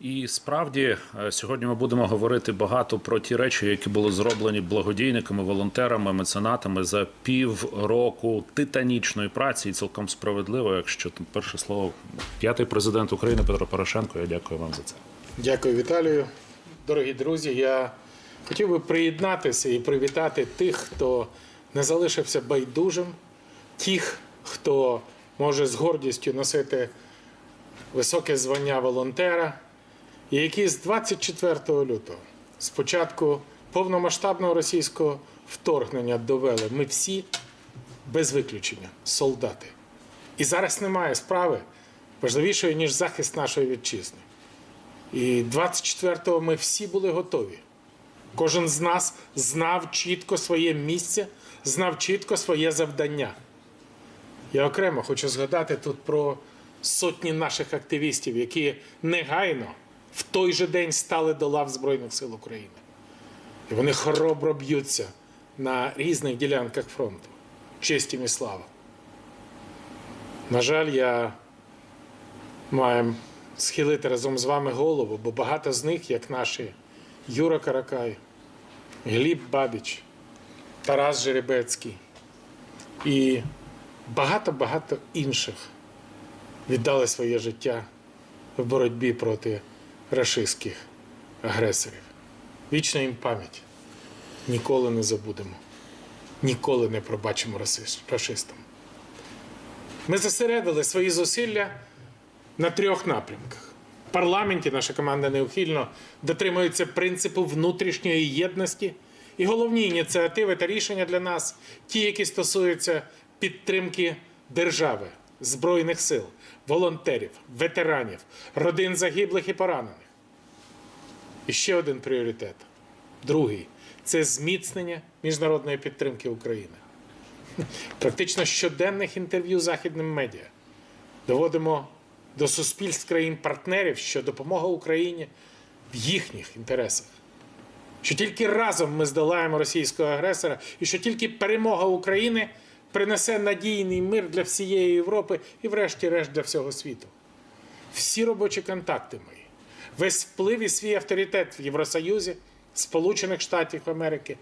І справді е, сьогодні ми будемо говорити багато про ті речі, які були зроблені благодійниками, волонтерами, меценатами за півроку титанічної праці, і цілком справедливо, якщо там перше слово п'ятий президент України Петро Порошенко. Я дякую вам за це. Дякую, Віталію. Дорогі друзі, я хотів би приєднатися і привітати тих, хто не залишився байдужим, тих, хто може з гордістю носити високе звання волонтера, і які з 24 лютого, з початку повномасштабного російського вторгнення довели ми всі без виключення солдати. І зараз немає справи важливішої, ніж захист нашої вітчизни. І 24-го ми всі були готові. Кожен з нас знав чітко своє місце, знав чітко своє завдання. Я окремо хочу згадати тут про сотні наших активістів, які негайно в той же день стали до лав Збройних сил України. І вони хоробро б'ються на різних ділянках фронту. Честь їм і слава. На жаль, я маю схилити разом з вами голову, бо багато з них, як наші Юра Каракай, Гліб Бабіч, Тарас Жеребецький і багато-багато інших віддали своє життя в боротьбі проти рашистських агресорів. Вічна їм пам'ять. Ніколи не забудемо, ніколи не пробачимо рашистам. Ми зосередили свої зусилля на трьох напрямках. В парламенті наша команда неухильно дотримується принципу внутрішньої єдності. І головні ініціативи та рішення для нас ті, які стосуються підтримки держави, збройних сил, волонтерів, ветеранів, родин загиблих і поранених. І ще один пріоритет. Другий це зміцнення міжнародної підтримки України. Практично щоденних інтерв'ю західним медіа доводимо до суспільств країн-партнерів, що допомога Україні в їхніх інтересах. Що тільки разом ми здолаємо російського агресора, і що тільки перемога України принесе надійний мир для всієї Європи і, врешті-решт, для всього світу. Всі робочі контакти мої, весь вплив і свій авторитет в Євросоюзі, Сполучених Штатів Америки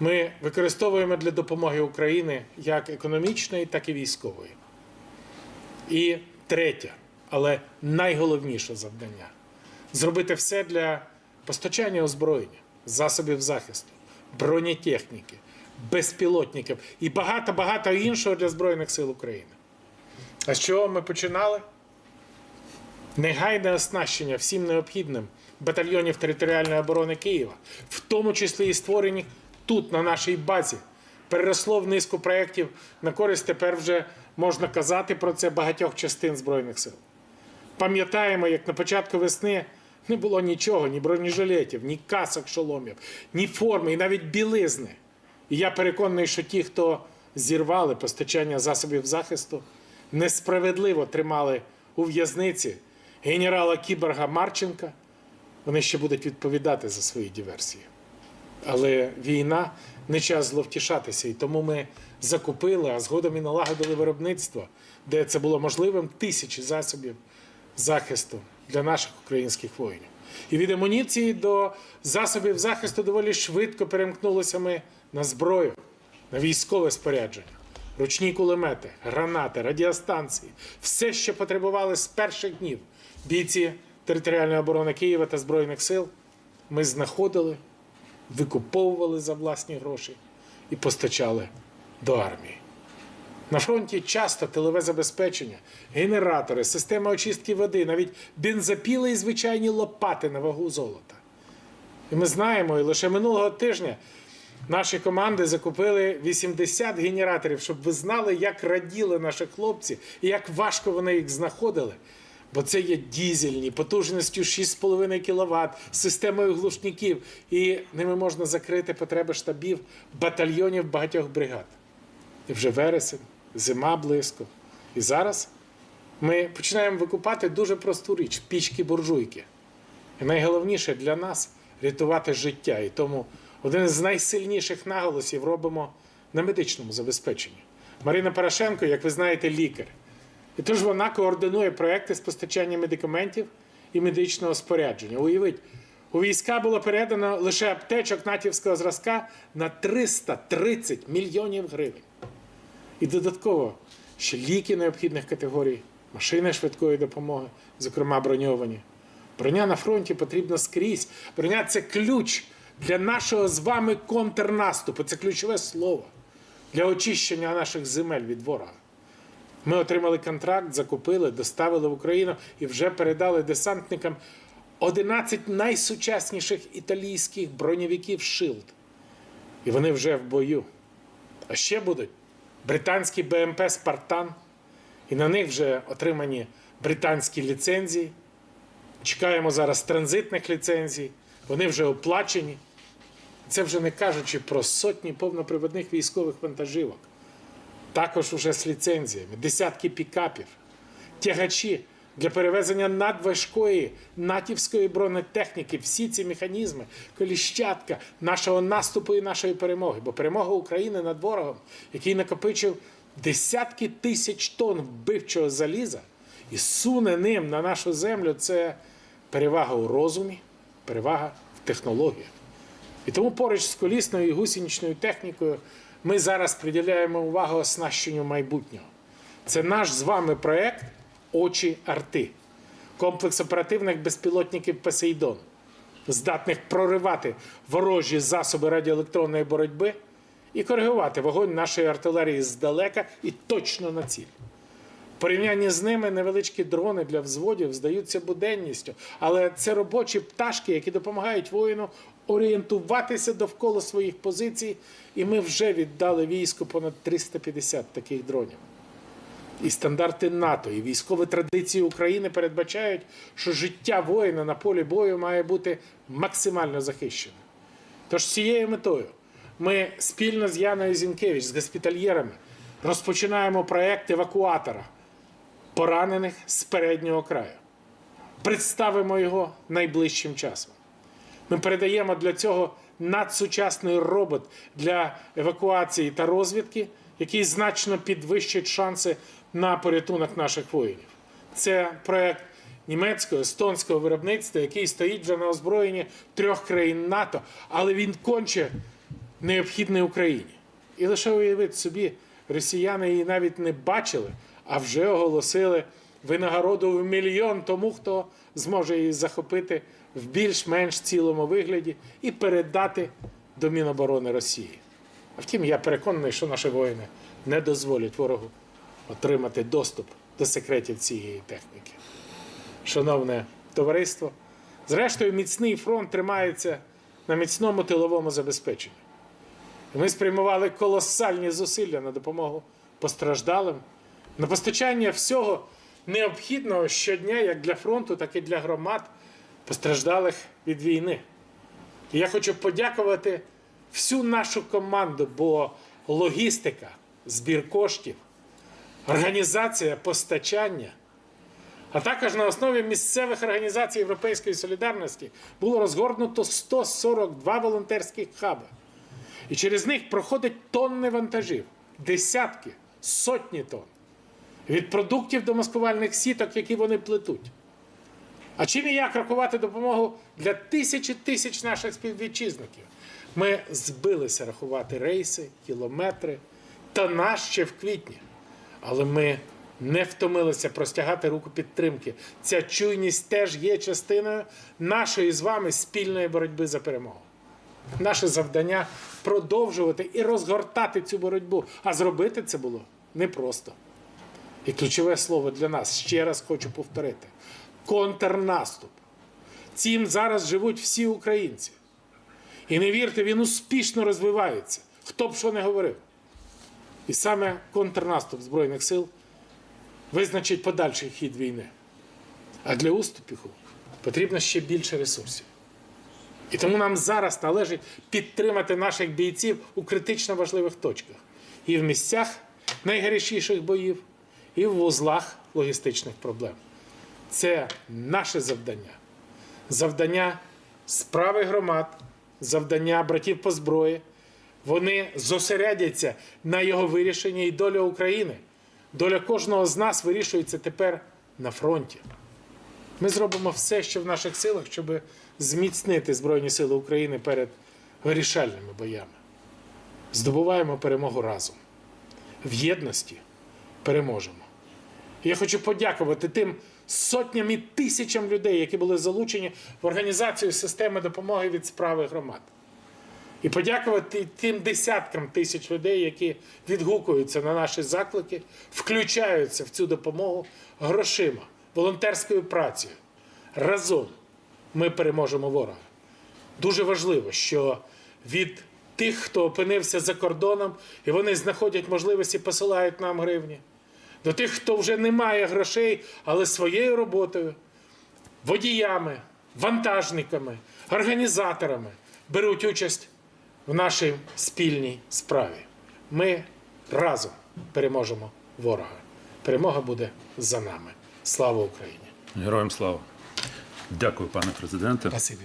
ми використовуємо для допомоги Україні як економічної, так і військової. І третє, але найголовніше завдання зробити все для постачання озброєння, засобів захисту, бронетехніки, безпілотників і багато-багато іншого для Збройних сил України. А з чого ми починали? Негайне оснащення всім необхідним батальйонів територіальної оборони Києва, в тому числі і створені тут, на нашій базі, переросло в низку проєктів на користь тепер вже можна казати про це багатьох частин Збройних сил. Пам'ятаємо, як на початку весни не було нічого, ні бронежилетів, ні касок шоломів, ні форми, і навіть білизни. І я переконаний, що ті, хто зірвали постачання засобів захисту, несправедливо тримали у в'язниці генерала Кіборга Марченка, вони ще будуть відповідати за свої диверсії. Але війна не час зловтішатися, і тому ми закупили, а згодом і налагодили виробництво, де це було можливим, тисячі засобів захисту для наших українських воїнів. І від амуніції до засобів захисту доволі швидко перемкнулися ми на зброю, на військове спорядження, ручні кулемети, гранати, радіостанції, все, що потребували з перших днів бійці територіальної оборони Києва та Збройних сил, ми знаходили, викуповували за власні гроші і постачали до армії. На фронті часто тилове забезпечення, генератори, система очистки води, навіть бензопіли і звичайні лопати на вагу золота. І ми знаємо, і лише минулого тижня наші команди закупили 80 генераторів, щоб ви знали, як раділи наші хлопці і як важко вони їх знаходили. Бо це є дізельні, потужністю 6,5 кВт, системою глушників, і ними можна закрити потреби штабів батальйонів багатьох бригад. І вже вересень, зима близько. І зараз ми починаємо викупати дуже просту річ пічки-буржуйки. І найголовніше для нас рятувати життя. І тому один з найсильніших наголосів робимо на медичному забезпеченні. Марина Порошенко, як ви знаєте, лікар. І тож вона координує проекти з постачання медикаментів і медичного спорядження. Уявіть, у війська було передано лише аптечок натівського зразка на 330 мільйонів гривень. І додатково ще ліки необхідних категорій, машини швидкої допомоги, зокрема броньовані. Броня на фронті потрібна скрізь. Броня це ключ для нашого з вами контрнаступу. Це ключове слово для очищення наших земель від ворога. Ми отримали контракт, закупили, доставили в Україну і вже передали десантникам 11 найсучасніших італійських броньовиків Шилд. І вони вже в бою. А ще будуть британські БМП Спартан, і на них вже отримані британські ліцензії. Чекаємо зараз транзитних ліцензій, вони вже оплачені. Це вже не кажучи про сотні повноприводних військових вантажівок. Також уже з ліцензіями, десятки пікапів, тягачі для перевезення надважкої натівської бронетехніки, всі ці механізми, коліщатка нашого наступу і нашої перемоги. Бо перемога України над ворогом, який накопичив десятки тисяч тонн вбивчого заліза і суне ним на нашу землю, це перевага у розумі, перевага в технологіях. І тому поруч з колісною і гусеничною технікою ми зараз приділяємо увагу оснащенню майбутнього. Це наш з вами проект Очі арти, комплекс оперативних безпілотників Посейдон, здатних проривати ворожі засоби радіоелектронної боротьби і коригувати вогонь нашої артилерії здалека і точно на ціль. Порівнянні з ними невеличкі дрони для взводів здаються буденністю, але це робочі пташки, які допомагають воїну орієнтуватися довкола своїх позицій, і ми вже віддали війську понад 350 таких дронів. І стандарти НАТО, і військові традиції України передбачають, що життя воїна на полі бою має бути максимально захищене. Тож з цією метою ми спільно з Яною Зінкевич, з госпітальєрами, розпочинаємо проект евакуатора поранених з переднього краю. Представимо його найближчим часом. Ми передаємо для цього надсучасний робот для евакуації та розвідки, який значно підвищить шанси на порятунок наших воїнів. Це проект німецького, естонського виробництва, який стоїть вже на озброєнні трьох країн НАТО, але він конче необхідний Україні. І лише уявіть собі, росіяни її навіть не бачили, а вже оголосили винагороду в мільйон тому, хто зможе її захопити в більш-менш цілому вигляді і передати до Міноборони Росії. А втім, я переконаний, що наші воїни не дозволять ворогу отримати доступ до секретів цієї техніки. Шановне товариство, зрештою, міцний фронт тримається на міцному тиловому забезпеченні. Ми спрямували колосальні зусилля на допомогу постраждалим, на постачання всього необхідного щодня як для фронту, так і для громад, постраждалих від війни. І я хочу подякувати всю нашу команду, бо логістика, збір коштів, організація постачання, а також на основі місцевих організацій Європейської солідарності було розгорнуто 142 волонтерських хаби. І через них проходить тонни вантажів, десятки, сотні тонн. Від продуктів до маскувальних сіток, які вони плетуть. А чим і як рахувати допомогу для тисячі тисяч наших співвітчизників? Ми збилися рахувати рейси, кілометри та наш ще в квітні. Але ми не втомилися простягати руку підтримки. Ця чуйність теж є частиною нашої з вами спільної боротьби за перемогу. Наше завдання продовжувати і розгортати цю боротьбу. А зробити це було непросто. І ключове слово для нас, ще раз хочу повторити: контрнаступ. Цим зараз живуть всі українці. І не вірте, він успішно розвивається. Хто б що не говорив. І саме контрнаступ Збройних сил визначить подальший хід війни. А для успіху потрібно ще більше ресурсів. І тому нам зараз належить підтримати наших бійців у критично важливих точках і в місцях найгарячіших боїв, і в вузлах логістичних проблем. Це наше завдання. Завдання справи громад, завдання братів по зброї. Вони зосередяться на його вирішенні і доля України. Доля кожного з нас вирішується тепер на фронті. Ми зробимо все, що в наших силах, щоб зміцнити Збройні Сили України перед вирішальними боями. Здобуваємо перемогу разом. В єдності переможемо. Я хочу подякувати тим сотням і тисячам людей, які були залучені в організацію системи допомоги від справи громад. І подякувати тим десяткам тисяч людей, які відгукуються на наші заклики, включаються в цю допомогу грошима, волонтерською працею. Разом ми переможемо ворога. Дуже важливо, що від тих, хто опинився за кордоном, і вони знаходять можливості, посилають нам гривні, до тих, хто вже не має грошей, але своєю роботою, водіями, вантажниками, організаторами беруть участь в нашій спільній справі. Ми разом переможемо ворога. Перемога буде за нами. Слава Україні! Героям слава. Дякую, пане президенте. Спасибі.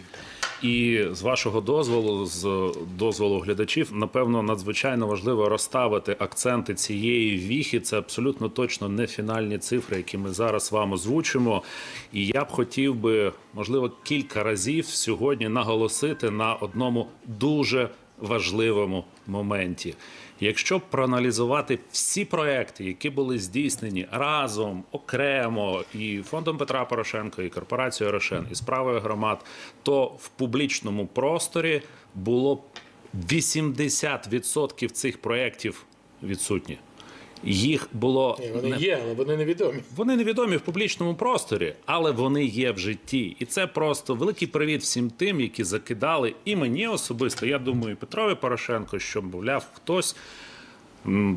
І з вашого дозволу, з дозволу глядачів, напевно, надзвичайно важливо розставити акценти цієї віхи. Це абсолютно точно не фінальні цифри, які ми зараз вам озвучимо. І я б хотів би, можливо, кілька разів сьогодні наголосити на одному дуже важливому моменті. Якщо проаналізувати всі проекти, які були здійснені разом, окремо, і фондом Петра Порошенка, і корпорацією Рошен, і справою громад, то в публічному просторі було 80% цих проєктів відсутні. Їх було Ні, вони не- є, але вони невідомі. вони невідомі в публічному просторі, але вони є в житті. І це просто великий привіт всім тим, які закидали і мені особисто. Я думаю, і Петрові Порошенко, що мовляв, хтось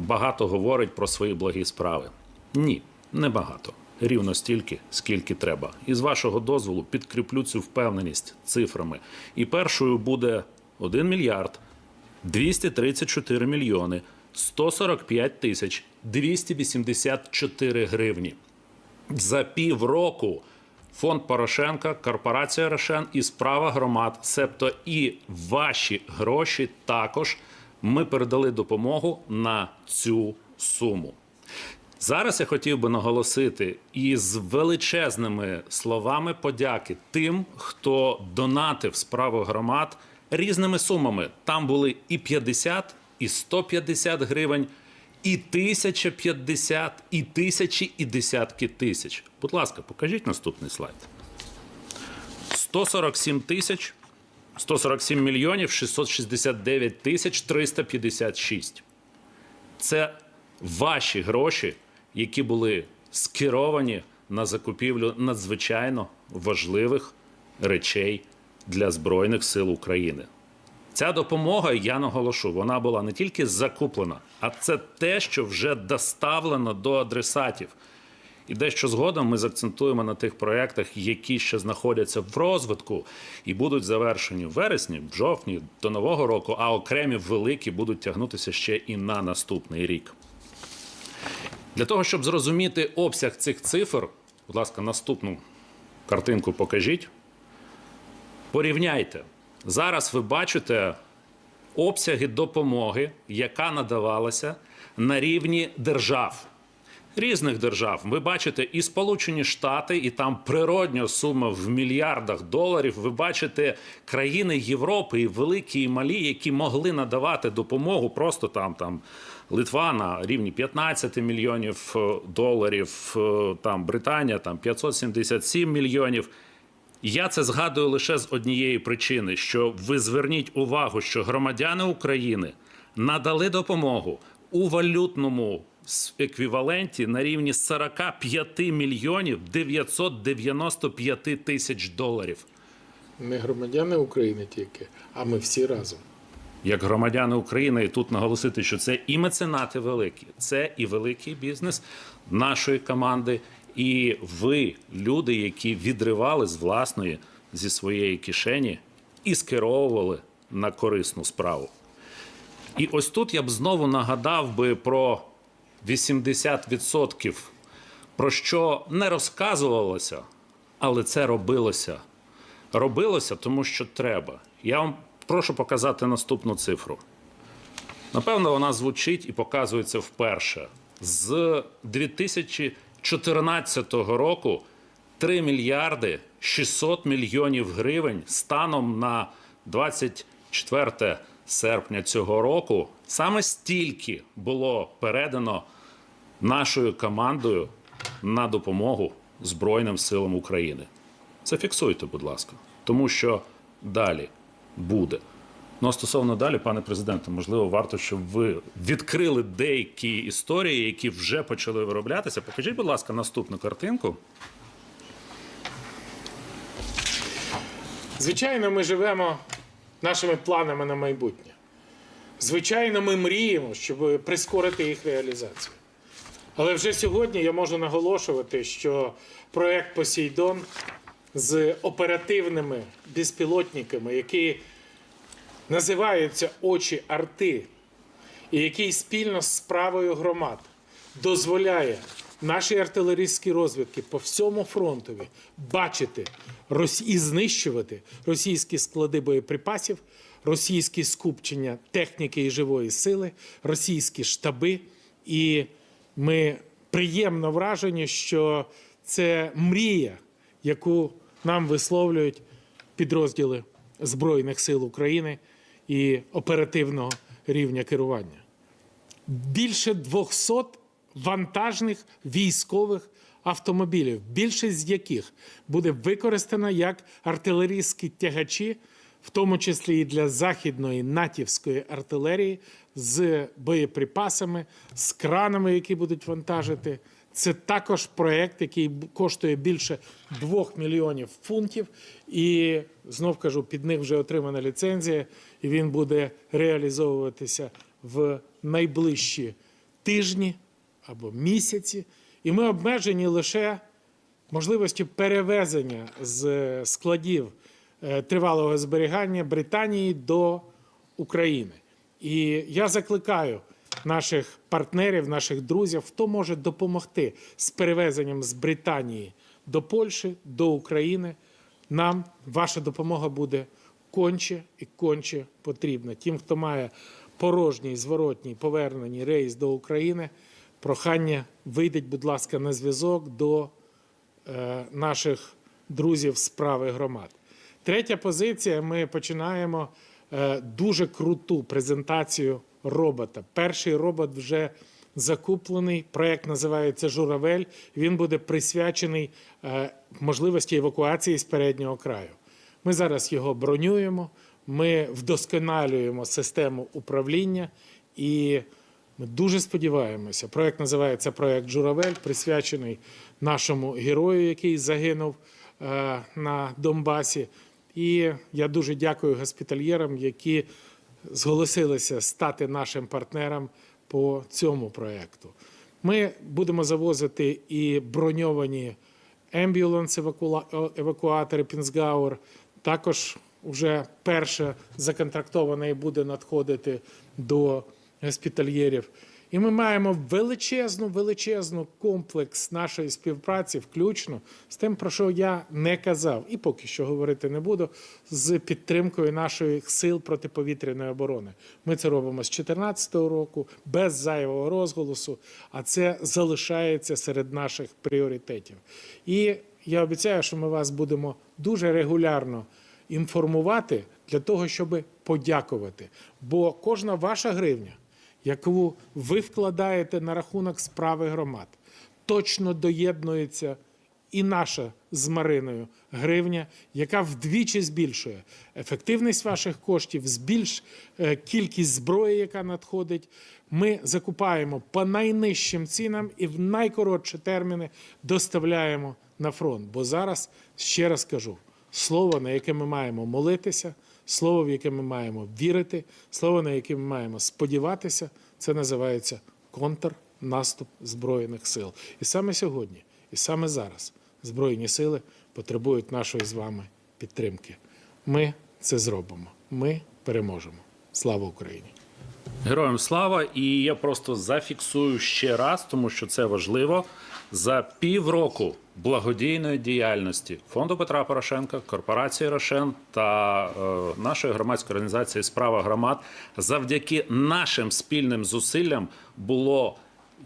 багато говорить про свої благі справи. Ні, не багато. Рівно стільки, скільки треба. І з вашого дозволу підкріплю цю впевненість цифрами. І першою буде 1 мільярд 234 мільйони 145 тисяч 284 гривні. За півроку фонд Порошенка, корпорація Рошен і справа громад, себто і ваші гроші також ми передали допомогу на цю суму. Зараз я хотів би наголосити із величезними словами подяки тим, хто донатив справу громад різними сумами. Там були і 50, і 150 гривень, і 1050, і тисячі, і десятки тисяч. Будь ласка, покажіть наступний слайд. 147 тисяч 147 мільйонів 669 тисяч 356. Це ваші гроші, які були скеровані на закупівлю надзвичайно важливих речей для Збройних сил України. Ця допомога, я наголошу, вона була не тільки закуплена, а це те, що вже доставлено до адресатів. І дещо згодом ми заакцентуємо на тих проєктах, які ще знаходяться в розвитку і будуть завершені в вересні, в жовтні до нового року, а окремі великі будуть тягнутися ще і на наступний рік. Для того, щоб зрозуміти обсяг цих цифр, будь ласка, наступну картинку покажіть. Порівняйте. Зараз ви бачите обсяги допомоги, яка надавалася на рівні держав. Різних держав. Ви бачите і Сполучені Штати, і там природня сума в мільярдах доларів. Ви бачите країни Європи, і великі, і малі, які могли надавати допомогу просто там, там Литва на рівні 15 мільйонів е, доларів, е, там Британія там 577 мільйонів. Я це згадую лише з однієї причини: що ви зверніть увагу, що громадяни України надали допомогу у валютному еквіваленті на рівні 45 мільйонів 995 тисяч доларів. Не громадяни України тільки, а ми всі разом. Як громадяни України, і тут наголосити, що це і меценати великі, це і великий бізнес нашої команди, і ви, люди, які відривали з власної зі своєї кишені і скеровували на корисну справу. І ось тут я б знову нагадав би про 80%, про що не розказувалося, але це робилося. Робилося, тому що треба. Я вам прошу показати наступну цифру. Напевно, вона звучить і показується вперше. З 2014 року 3 мільярди 600 мільйонів гривень станом на 24 серпня цього року. Саме стільки було передано нашою командою на допомогу Збройним силам України. Зафіксуйте, будь ласка, тому що далі буде. Ну, а стосовно далі, пане президенте, можливо, варто, щоб ви відкрили деякі історії, які вже почали вироблятися. Покажіть, будь ласка, наступну картинку. Звичайно, ми живемо нашими планами на майбутнє. Звичайно, ми мріємо, щоб прискорити їх реалізацію. Але вже сьогодні я можу наголошувати, що проект Посейдон з оперативними безпілотниками, які називаються очі арти, і який спільно з справою громад дозволяє нашій артилерійській розвідки по всьому фронтові бачити і знищувати російські склади боєприпасів, російські скупчення техніки і живої сили, російські штаби. І ми приємно вражені, що це мрія, яку нам висловлюють підрозділи Збройних сил України і оперативного рівня керування. Більше 200 вантажних військових автомобілів, більшість з яких буде використана як артилерійські тягачі, в тому числі і для західної натівської артилерії з боєприпасами, з кранами, які будуть вантажити. Це також проєкт, який коштує більше 2 мільйонів фунтів. І знов кажу, під них вже отримана ліцензія, і він буде реалізовуватися в найближчі тижні або місяці. І ми обмежені лише можливістю перевезення з складів е, тривалого зберігання Британії до України. І я закликаю наших партнерів, наших друзів, хто може допомогти з перевезенням з Британії до Польщі, до України. Нам ваша допомога буде конче і конче потрібна. Тим, хто має порожній, зворотній, повернений рейс до України, прохання вийдіть, будь ласка, на зв'язок до е, наших друзів справи громад. Третя позиція: ми починаємо е, дуже круту презентацію робота. Перший робот вже закуплений. Проект називається Журавель. Він буде присвячений е, можливості евакуації з переднього краю. Ми зараз його бронюємо, ми вдосконалюємо систему управління і ми дуже сподіваємося. Проект називається Проект Журавель, присвячений нашому герою, який загинув е, на Донбасі. І я дуже дякую госпітальєрам, які зголосилися стати нашим партнером по цьому проекту. Ми будемо завозити і броньовані ембюланс евакуатори Пінсгауер. Також вже перше законтрактоване і буде надходити до госпітальєрів. І ми маємо величезну, величезну комплекс нашої співпраці, включно з тим, про що я не казав, і поки що говорити не буду, з підтримкою наших сил протиповітряної оборони. Ми це робимо з 2014 року, без зайвого розголосу, а це залишається серед наших пріоритетів. І я обіцяю, що ми вас будемо дуже регулярно інформувати для того, щоб подякувати. Бо кожна ваша гривня, яку ви вкладаєте на рахунок справи громад, точно доєднується і наша з Мариною гривня, яка вдвічі збільшує ефективність ваших коштів, збільш е, кількість зброї, яка надходить. Ми закупаємо по найнижчим цінам і в найкоротші терміни доставляємо на фронт. Бо зараз ще раз кажу: слово, на яке ми маємо молитися, слово, в яке ми маємо вірити, слово, на яке ми маємо сподіватися, це називається контрнаступ Збройних сил. І саме сьогодні, і саме зараз Збройні сили потребують нашої з вами підтримки. Ми це зробимо. Ми переможемо. Слава Україні! Героям слава! І я просто зафіксую ще раз, тому що це важливо. За півроку благодійної діяльності фонду Петра Порошенка, корпорації Рошен та е, нашої громадської організації Справа громад завдяки нашим спільним зусиллям було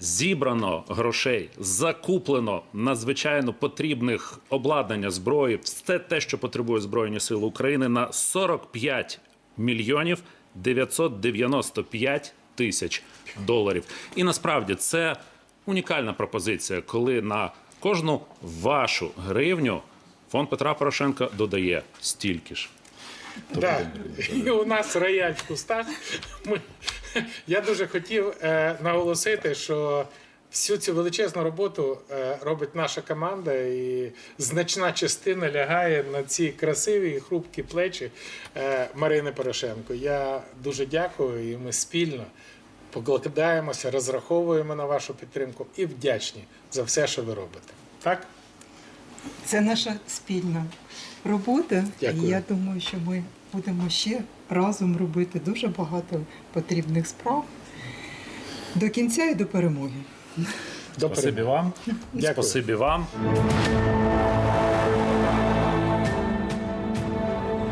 зібрано грошей, закуплено надзвичайно потрібних обладнання зброї, все те, що потребує Збройні Сили України, на 45 мільйонів 995 тисяч доларів. І насправді це унікальна пропозиція, коли на кожну вашу гривню фонд Петра Порошенка додає стільки ж. Да. І у нас рояль в кустах. Ми... Я дуже хотів е, наголосити, що всю цю величезну роботу е, робить наша команда, і значна частина лягає на ці красиві і хрупкі плечі е, Марини Порошенко. Я дуже дякую, і ми спільно покладаємося, розраховуємо на вашу підтримку і вдячні за все, що ви робите. Так? Це наша спільна робота. Дякую. І я думаю, що ми будемо ще разом робити дуже багато потрібних справ до кінця і до перемоги. До Спасибі перемоги. вам. Дякую. Спасибі вам.